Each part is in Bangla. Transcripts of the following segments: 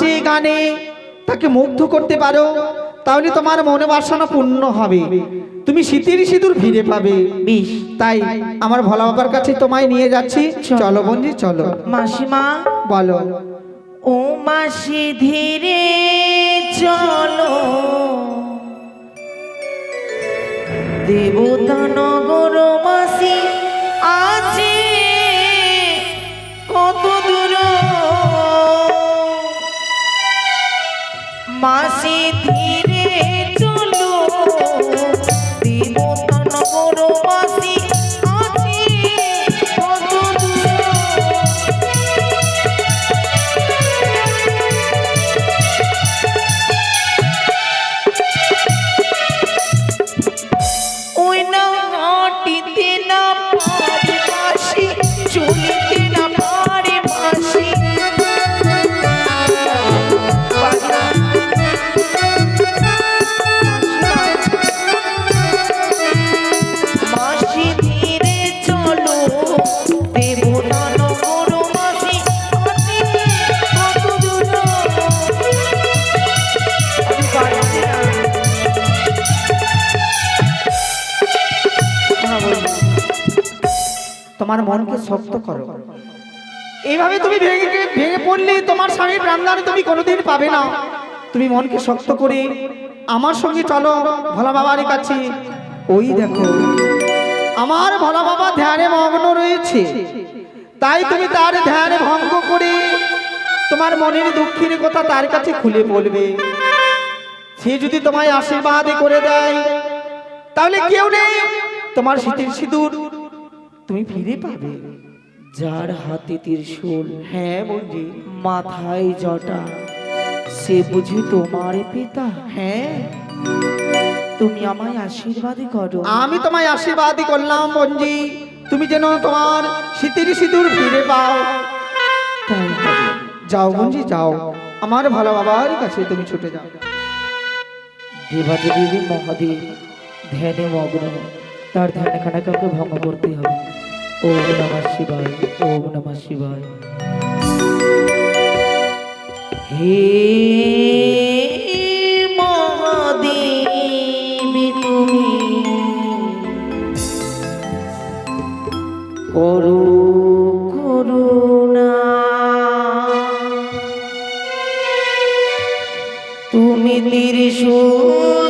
যে গানে তাকে মুগ্ধ করতে পারো তাহলে তোমার মনে বাসনা পূর্ণ হবে। তুমি শীতের সিঁদুর ফিরে পাবে। তাই আমার ভোলা বাবার কাছে তোমায় নিয়ে যাচ্ছি। চলো বন্ধু চলো। মাসিমা? বলো। ও মাসি ধীরে চলো। দেবতা নগর মাসি মাসি ধীরে তোমার মনকে শক্ত করো। এইভাবে তুমি ভেঙে ভেঙে পড়লে তোমার স্বামী প্রাণদান তুমি কোনোদিন পাবে না। তুমি মনকে শক্ত করে আমার সঙ্গে চলো ভোলা বাবার কাছে। ওই দেখো আমার ভোলা বাবা ধ্যানে মগ্ন রয়েছে। তাই তুমি তার ধ্যানে ভঙ্গ করে তোমার মনের দুঃখের কথা তার কাছে খুলে বলবে। সে যদি তোমায় আশীর্বাদ করে দেয় তাহলে কেউ নেই। তোমার শীতের সিঁদুর তুমি ফিরে পাবে। যার হাতে ত্রিশূল হ্যাঁ বন্ধু মাথায় জটা সে বুঝি তোমার পিতা। হ্যাঁ। তুমি আমায় আশীর্বাদ করো। আমি তোমায় আশীর্বাদ করলাম বঞ্জি তুমি যেন তোমার শীতের সিঁদুর ফিরে পাও। যাও বঞ্জি যাও। আমার ভালো বাবার কাছে তুমি ছুটে যাও। দেবাদেবী মহাদেব ধ্যানে মগ্ন। তার ধ্যান খানাকে ভঙ্গ করতে হবে। ওম নমঃ শিবায়, ওম নমঃ শিবায়। হে মহাদেবী, তুমি করু করুণা। তুমি ত্রিশূলধারী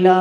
কইলা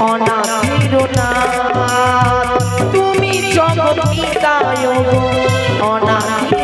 অনাথের নাথ তুমি জগৎ পিতায় অনাথের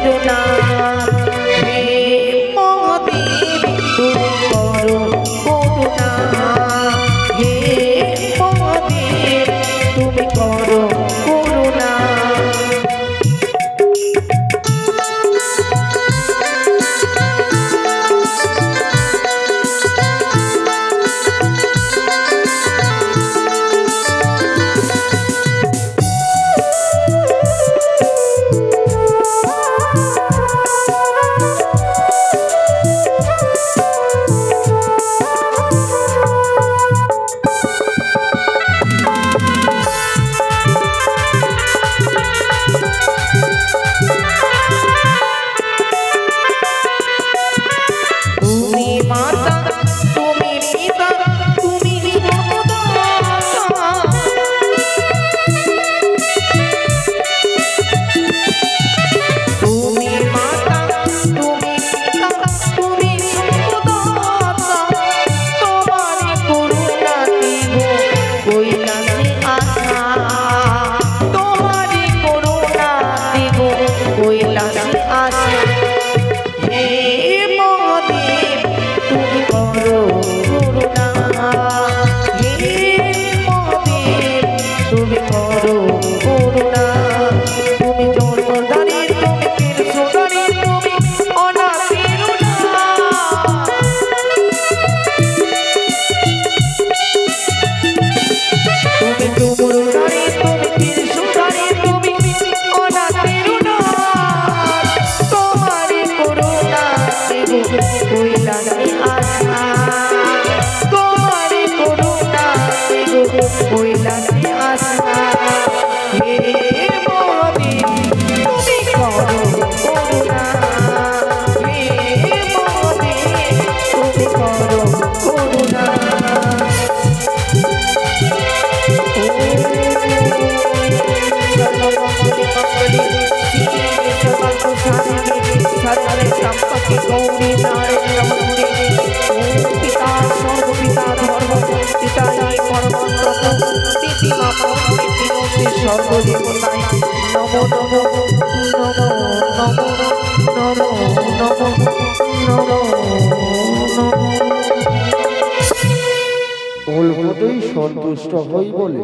সন্তুষ্ট হই বলে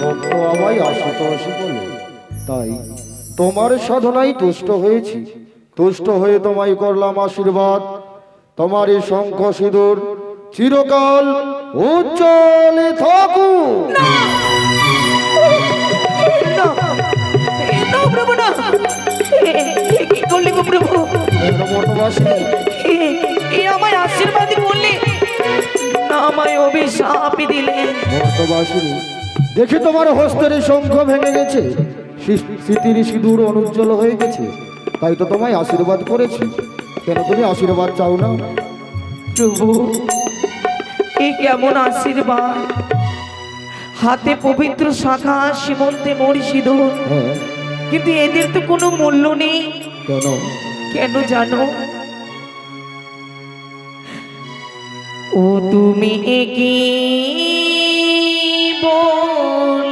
ভক্ত আমায় আশুতোষ বলে। তাই তোমার সাধনায় তুষ্ট হয়েছি। তুষ্ট হয়ে তোমায় করলাম আশীর্বাদ। তোমার এই শঙ্খ সিঁদুর চিরকাল উজ্জ্বলে না! প্রভু না! কি করলি গো প্রভু? আমায় অভিশাপ দিলে। মর্তবাসী দেখি তোমার হস্তের শঙ্খ ভেঙে গেছে। স্মৃতির সিঁদুর অনুজ্জ্বল হয়ে গেছে। তাই তো তোমায় আশীর্বাদ করেছি। কেন তুমি আশীর্বাদ চাও না? প্রভু এ কেমন আশীর্বাদ? হাতে পবিত্র শাখা সীমন্তে মরি সিঁদুর। হ্যাঁ। কিন্তু এদের তো কোনো মূল্য নেই। কেন? কেন জানো? ও তুমি একে বলে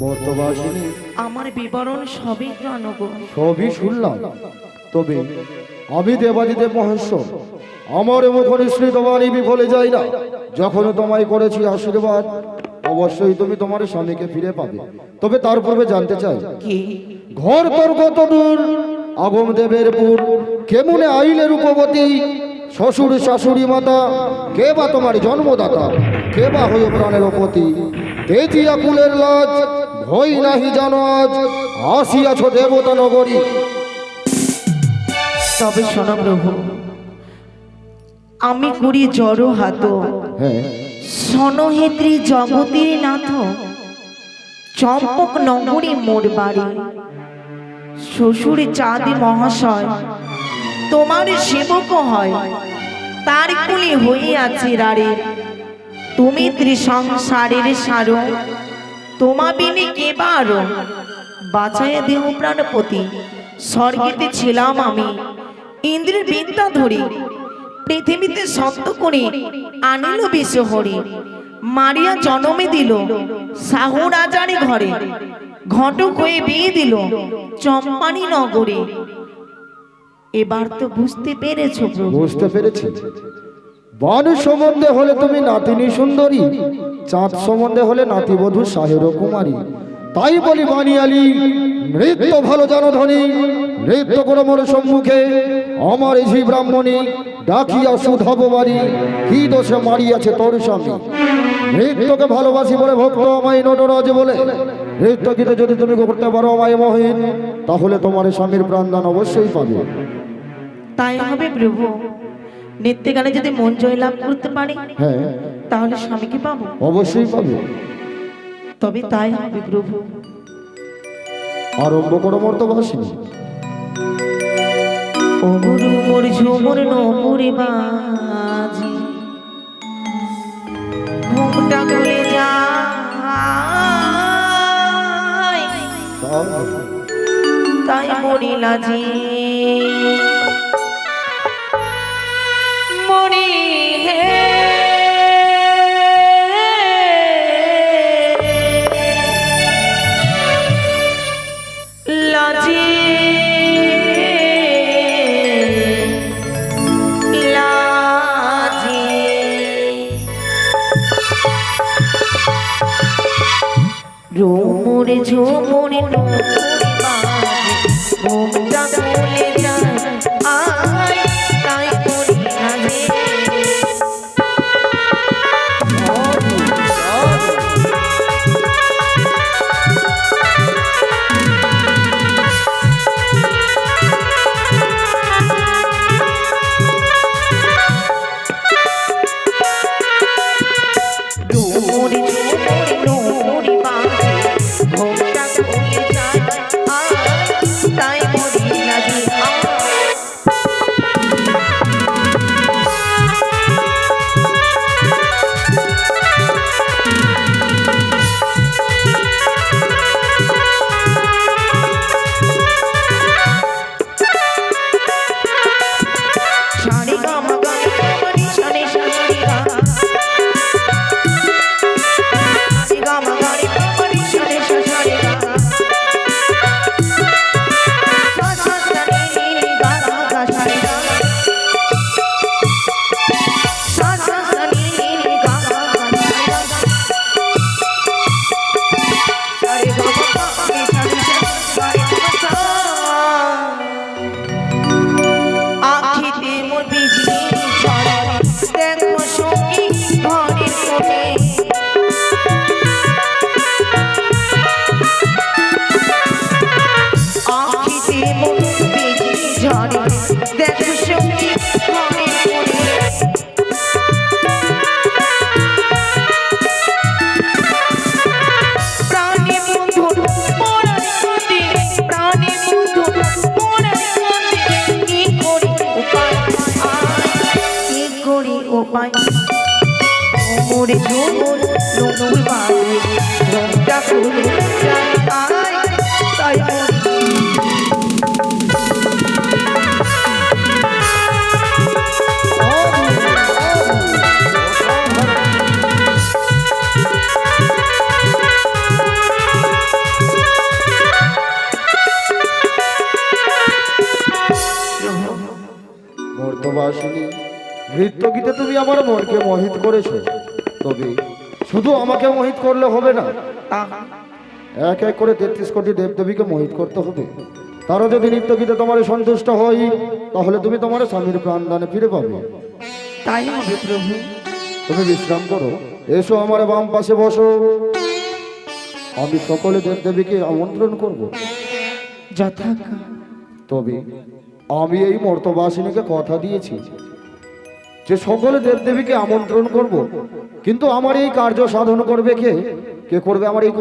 মর্তবাসিনী আমার বিবরণ সবই জানো গো। সবই শুনলাম। তবে আমি দেবাদিদেব মহেশ্বর আমার মুখ নিঃসৃত বাণী বিফলে যাই না। যখন তোমায় করেছি আশীর্বাদ অবশ্যই তুমি তোমার স্বামীকে ফিরে পাবে। তবে তার পূর্বে জানতে চাই কি? ঘর তোর কত দূর? আগম দেবের পুর কেমনে আইলে রূপবতী? শ্বশুর শাশুড়ি মাতা কে বা তোমার জন্মদাতা? কে বা হয়ে প্রাণের পতি তেজিয়া কুলের লাজ ভয় নাহি জানো আজ আসিয়াছ দেবতা নগরী তবে শোনো প্রভু আমি করি জড় হাত। হ্যাঁ। সনহেত্রী জগতের নাথ চম্পক নগরী মোর বাড়ি। শ্বশুর চাঁদি মহাশয় তোমার সেবক হয় তার কুলি হইয়াছে রারে তুমি ত্রিসংসারের সার। তোমা বিনে কে বারো বাঁচাইয়া দেহ প্রাণপতি স্বর্গেতে ছিলাম আমি। ইন্দ্রের বিদ্যা ধরি। পৃথিবীতে সত্য করে, আনিল বিশ্বহরি মারিয়া জনমে দিল, সাহু রাজারে ঘরে। ঘটক হয়ে বিয়ে দিল, চম্পানি নগরে। এবার তো বুঝতে পেরেছ বুঝতে পেরেছি। বান সম্বন্ধে হলে তুমি নাতিনী সুন্দরী, চাঁদ সম্বন্ধে হলে নাতিবধূ সাহের কুমারী। তাই বলি বানিয়ালি নৃত্য ভালো জানো ধনী, নৃত্য করো মোর সম্মুখে। আমার ঝি ব্রাহ্মণী, ডাকিয়া সুধব বাড়ি, কি দোষে মারিয়াছে তোর স্বামী? নৃত্যকে ভালোবাসি বলে ভক্ত আমায় নটরাজ বলে। নৃত্য গীতে যদি তুমি করতে পারো আমায় মহিন, তাহলে তোমার স্বামীর প্রাণদান অবশ্যই পাবে। তাই হবে প্রভু। নিত্যে গানে যদি মন জয় লাভ করতে পারি হ্যাঁ। তাহলে স্বামীকে পাবো। অবশ্যই পাবে। তবে তাই হবে প্রভু। আরম্ভ করো মর্তবাসিনী। ও গুরু মোর ঝুমুর নপুরে বাজি ঘুমটা খুলে যায়। তাই মরি লাজি রোমরে ঝুমুরে নোমরে তাই নৃত্য গীতে তুমি আমার মনকে মোহিত করেছ। তবে শুধু আমাকে মোহিত করলে হবে না। এক এক করে তেত্রিশ কোটি দেবদেবীকে মোহিত করতে হবে। তারা যদি নৃত্য গীতে তোমার সন্তুষ্ট হই তাহলে তুমি তোমার স্বামীর প্রাণদানে ফিরে পাবে। তাই হবে প্রভু। তুমি বিশ্রাম করো। এসো আমার বাম পাশে বসো। আমি সকলে দেবদেবীকে আমন্ত্রণ করব। যথাজ্ঞা। তবে আমি এই মর্তবাসিনীকে কথা দিয়েছি। যে সকলে দেবদেবীকে আমন্ত্রণ করব, কিন্তু আমার এই কার্য সাধন করবে কে? কে করবে আমার এই